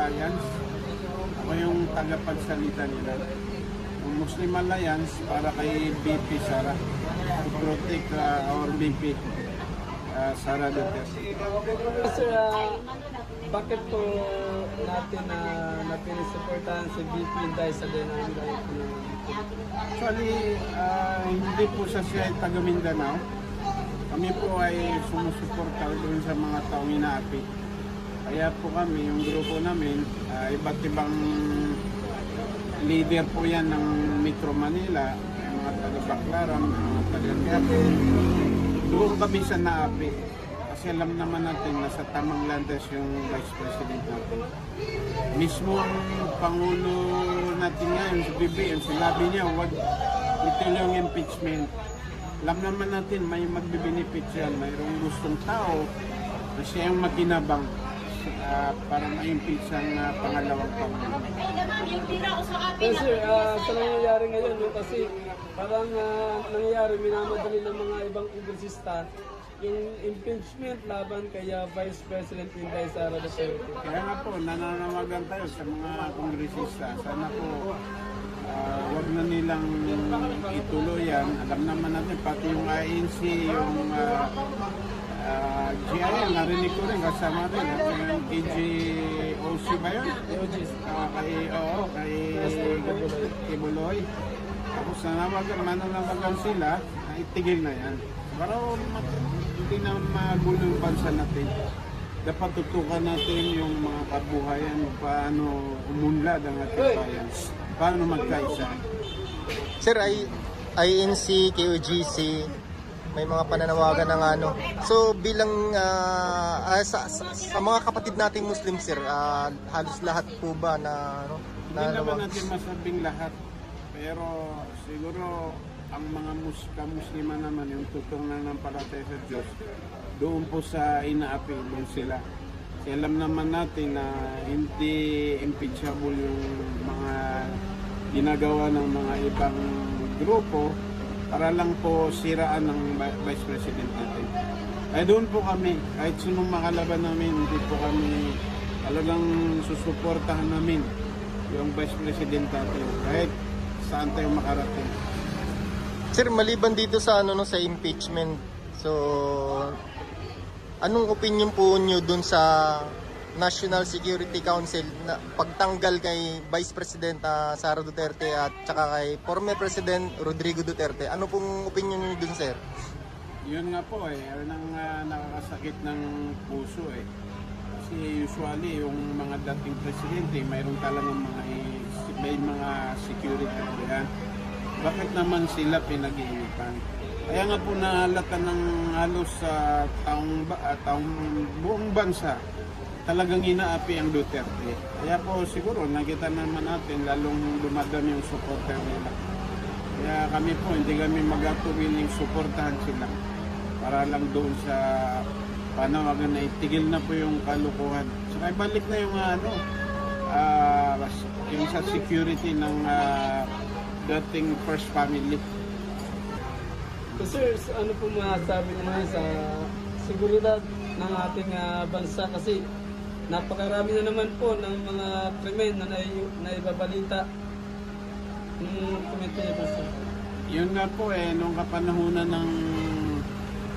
Alliance. Ako yung tagapagsalita nila. Yung Muslim Alliance para kay BP Sara. To protect uh, our BP. Uh, Sara Duterte. Sir, ah, bakit po natin na uh, napinisuportahan si VP dahil sa ng Actually, ah, hindi po sa siya ay taga Mindanao. Kami po ay sumusuporta doon sa mga taong inaapi. Kaya po kami, yung grupo namin, ah, iba't ibang leader po yan ng Metro Manila, yung mga taga Baclaran, mga taga Quiapo. Doon kami sa naapi. Kasi alam naman natin na sa tamang landas yung Vice President natin. Mismo ang Pangulo natin ngayon, si BBM, sinabi niya, wag ituloy yung impeachment. Alam naman natin, may magbibenefit yan. Mayroong gustong tao na siya yung makinabang ah, para ma-impeach ang ah, pangalawang Pangulo. Pero sir, ah, sa nangyayari ngayon, no, kasi parang ah, nangyayari, minamadali ng mga ibang kongresista yung impeachment laban kay ah, Vice President Inday Sara Duterte. Kaya nga po, nananawagan tayo sa mga kongresista. Sana po, ah, wag na nilang ituloy yan. Alam naman natin, pati yung INC, yung uh, GIL, narinig ko rin, kasama rin. At yung KGOC ba yun? Eugis. Ah, kay, oo, kay Kibuloy. Tapos nanawagan, mananawagan sila, na itigil na yan. Para hindi na magulo yung bansa natin. Dapat tutukan natin yung mga kabuhayan, paano umunlad ang ating bayan. Paano magkaisa. Sir, I, INC, KOGC, may mga pananawagan ng ano. So bilang ah, sa, sa, sa mga kapatid nating Muslim sir, ah, halos lahat po ba na ano, Hindi na naman natin masabing lahat. Pero siguro ang mga mus kamuslima naman, yung tutong na ng palatay sa Diyos, doon po sa inaapi, doon sila. Kasi alam naman natin na hindi impeachable yung mga ginagawa ng mga ibang grupo para lang po siraan ng Vi- Vice President natin. Ay doon po kami, kahit sinong makalaban namin, hindi po kami talagang susuportahan namin yung Vice President natin. Kahit saan tayo makarating. Sir, maliban dito sa ano no sa impeachment. So anong opinion po niyo dun sa National Security Council na pagtanggal kay Vice President ah, Sara Duterte at saka kay former President Rodrigo Duterte? Ano pong opinion niyo dun, sir? Yun nga po eh, yun ang ah, nakakasakit ng puso eh. Kasi usually yung mga dating presidente, mayroon talagang mga may mga security yan. Bakit naman sila pinag-iinitan? Kaya nga po nahalata ng halos sa taong, ba, ah, taong buong bansa, talagang inaapi ang Duterte. Kaya po siguro nakita naman natin lalong dumadami yung supporter nila. Kaya kami po, hindi kami magatuwiling suportahan sila para lang doon sa panawagan na itigil na po yung kalukuhan. Saka ibalik na yung ah, ano, ah, yung sa security ng ah, dating first family. So sir, ano po masasabi naman sa seguridad ng ating ah, bansa kasi napakarami na naman po ng mga krimen na nai- naibabalita nung komite po. Yun nga po eh, nung kapanahunan ng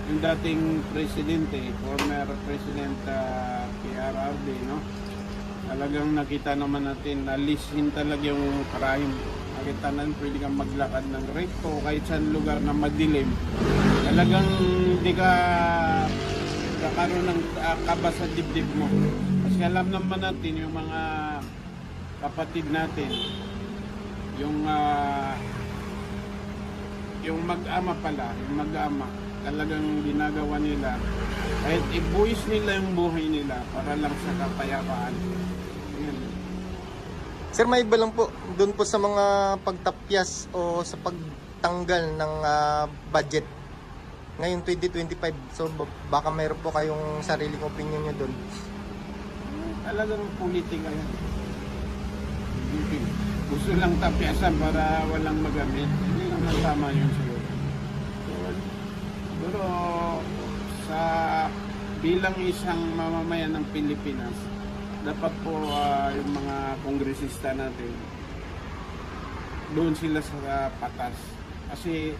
yung dating presidente, former President uh, PRRD, no? Talagang nakita naman natin na lisin talaga yung crime. Nakita natin pwede kang maglakad ng recto kahit saan lugar na madilim. Talagang hindi ka kakaroon ng uh, kaba sa dibdib mo. Kasi alam naman natin yung mga kapatid natin, yung ah, yung mag-ama pala, yung mag-ama, talagang ginagawa nila, kahit ibuwis nila yung buhay nila para lang sa kapayapaan. Yun. Sir, may iba lang po doon po sa mga pagtapyas o sa pagtanggal ng ah, budget ngayon 2025. So baka mayroon po kayong sariling opinion nyo doon. Talagang politika yan. Gusto lang tapyasan para walang magamit. Hindi naman tama yun siguro. Siguro sa bilang isang mamamayan ng Pilipinas, dapat po ah, yung mga kongresista natin doon sila sa patas. Kasi